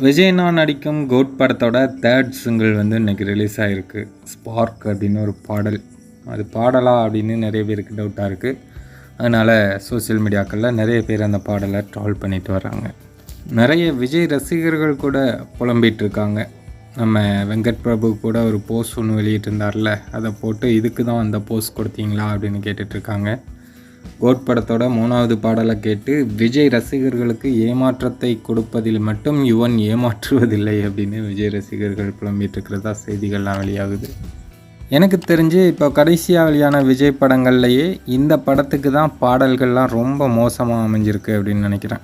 விஜய்னா நடிக்கும் கோட் படத்தோட third single வந்து இன்னைக்கு ரிலீஸ் ஆகிருக்கு ஸ்பார்க் அப்படின்னு ஒரு பாடல். அது பாடலா அப்படின்னு நிறைய பேருக்கு டவுட்டாக இருக்குது அதனால் சோஷியல் மீடியாக்களில் நிறைய பேர் அந்த பாடலை ட்ரால் பண்ணிட்டு வராங்க நிறைய விஜய் ரசிகர்கள் கூட புலம்பிட்டு இருக்காங்க. நம்ம வெங்கட் பிரபு கூட ஒரு போஸ்ட் ஒன்று வெளியிட்டிருந்தார்ல. அதை போட்டு இதுக்கு தான் அந்த போஸ்ட் கொடுத்தீங்களா அப்படின்னு கேட்டுட்ருக்காங்க கோட் படத்தோட மூணாவது பாடலை கேட்டு விஜய் ரசிகர்களுக்கு ஏமாற்றத்தை கொடுப்பதில் மட்டும் யுவன் ஏமாற்றுவதில்லை அப்படின்னு விஜய் ரசிகர்கள் புலம்பிட்டு இருக்கிறதா செய்திகள்லாம் வெளியாகுது. எனக்கு தெரிஞ்சு இப்போ கடைசியாக வெளியான விஜய் படங்கள்லையே இந்த படத்துக்கு தான் பாடல்கள்லாம் ரொம்ப மோசமாக அமைஞ்சிருக்கு அப்படின்னு நினைக்கிறேன்.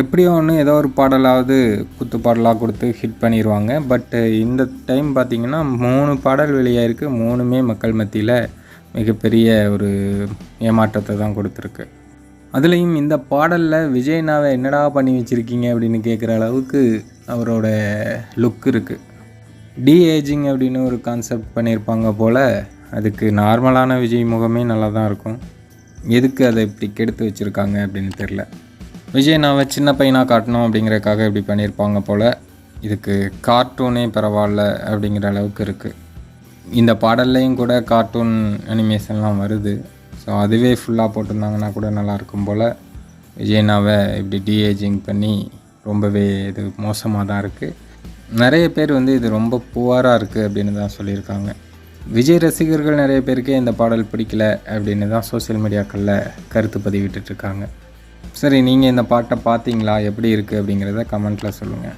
எப்படியோ ஒன்று ஏதோ ஒரு பாடலாவது குத்து பாடலாக கொடுத்து ஹிட் பண்ணிடுவாங்க பட் இந்த டைம் பார்த்திங்கன்னா மூணு பாடல் வெளியாயிருக்கு. மூணுமே மக்கள் மத்தியில் மிகப்பெரிய ஒரு ஏமாற்றத்தை தான் கொடுத்துருக்கு. அதுலேயும் இந்த பாடலில் விஜய்னாவை என்னடா பண்ணி வச்சுருக்கீங்க அப்படின்னு கேட்குற அளவுக்கு அவரோட லுக் இருக்குது டி ஏஜிங் அப்படின்னு ஒரு கான்செப்ட் பண்ணியிருப்பாங்க போல் அதுக்கு நார்மலான விஜய் முகமே நல்லா தான் இருக்கும். எதுக்கு அதை இப்படி கெடுத்து வச்சுருக்காங்க அப்படின்னு தெரில விஜய் நாவை சின்ன பையனாக காட்டணும் அப்படிங்கிறதுக்காக இப்படி பண்ணியிருப்பாங்க போல் இதுக்கு கார்ட்டூனே பரவாயில்ல அப்படிங்கிற அளவுக்கு இருக்குது இந்த பாடல்லையும் கூட கார்ட்டூன் அனிமேஷன்லாம் வருது. ஸோ அதுவே ஃபுல்லாக போட்டிருந்தாங்கன்னா கூட நல்லாயிருக்கும் போல். விஜய்னாவை இப்படி டிஏஜிங் பண்ணி ரொம்பவே இது மோசமாக தான் இருக்குது நிறைய பேர் வந்து இது ரொம்ப புவராக இருக்குது அப்படின்னு தான் சொல்லியிருக்காங்க. விஜய் ரசிகர்கள் நிறைய பேருக்கே இந்த பாடல் பிடிக்கல அப்படின்னு தான் சோஷியல் மீடியாக்களில் கருத்து பதிவிட்டுருக்காங்க சரி நீங்கள் இந்த பாட்டை பார்த்தீங்களா? எப்படி இருக்குது அப்படிங்கிறத கமெண்ட்டில் சொல்லுங்கள்